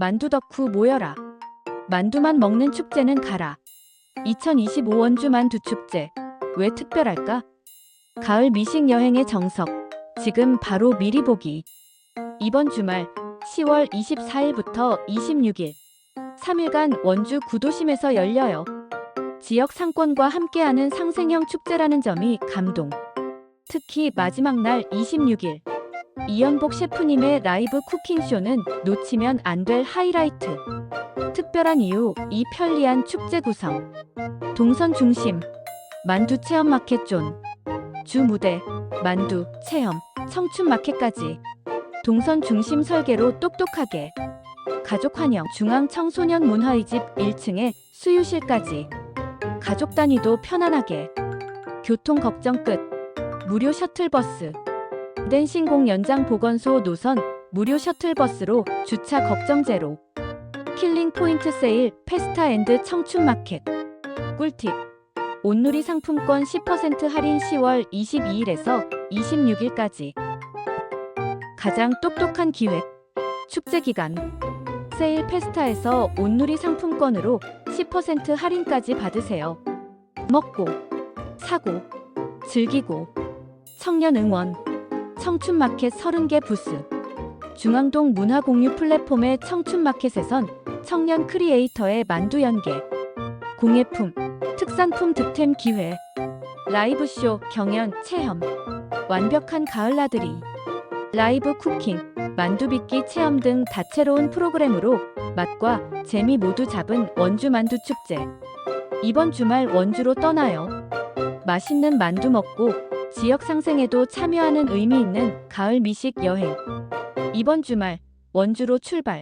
만두 덕후 모여라. 만두만 먹는 축제는 가라. 2025 원주 만두 축제. 왜 특별할까? 가을 미식 여행의 정석. 지금 바로 미리 보기. 이번 주말 10월 24일부터 26일 3일간 원주 구도심에서 열려요. 지역 상권과 함께하는 상생형 축제라는 점이 감동. 특히 마지막 날 26일 이연복 셰프님의 라이브 쿠킹쇼는 놓치면 안 될 하이라이트. 특별한 이유, 이 편리한 축제 구성. 동선 중심, 만두 체험 마켓 존. 주 무대, 만두, 체험, 청춘 마켓까지. 동선 중심 설계로 똑똑하게. 가족 환영, 중앙 청소년 문화의 집 1층에 수유실까지. 가족 단위도 편안하게. 교통 걱정 끝. 무료 셔틀버스. 댄싱공 연장 보건소 노선 무료 셔틀버스로 주차 걱정 제로. 킬링 포인트 세일 페스타 앤드 청춘 마켓. 꿀팁. 온누리 상품권 10% 할인 10월 22일에서 26일까지. 가장 똑똑한 기획. 축제 기간. 세일 페스타에서 온누리 상품권으로 10% 할인까지 받으세요. 먹고, 사고, 즐기고, 청년 응원, 청춘마켓 30개 부스. 중앙동 문화공유 플랫폼의 청춘마켓에선 청년 크리에이터의 만두 연계, 공예품, 특산품 득템 기회, 라이브쇼, 경연, 체험, 완벽한 가을 나들이, 라이브 쿠킹, 만두빚기 체험 등 다채로운 프로그램으로 맛과 재미 모두 잡은 원주 만두 축제. 이번 주말 원주로 떠나요. 맛있는 만두 먹고 지역 상생에도 참여하는 의미 있는 가을 미식 여행. 이번 주말 원주로 출발.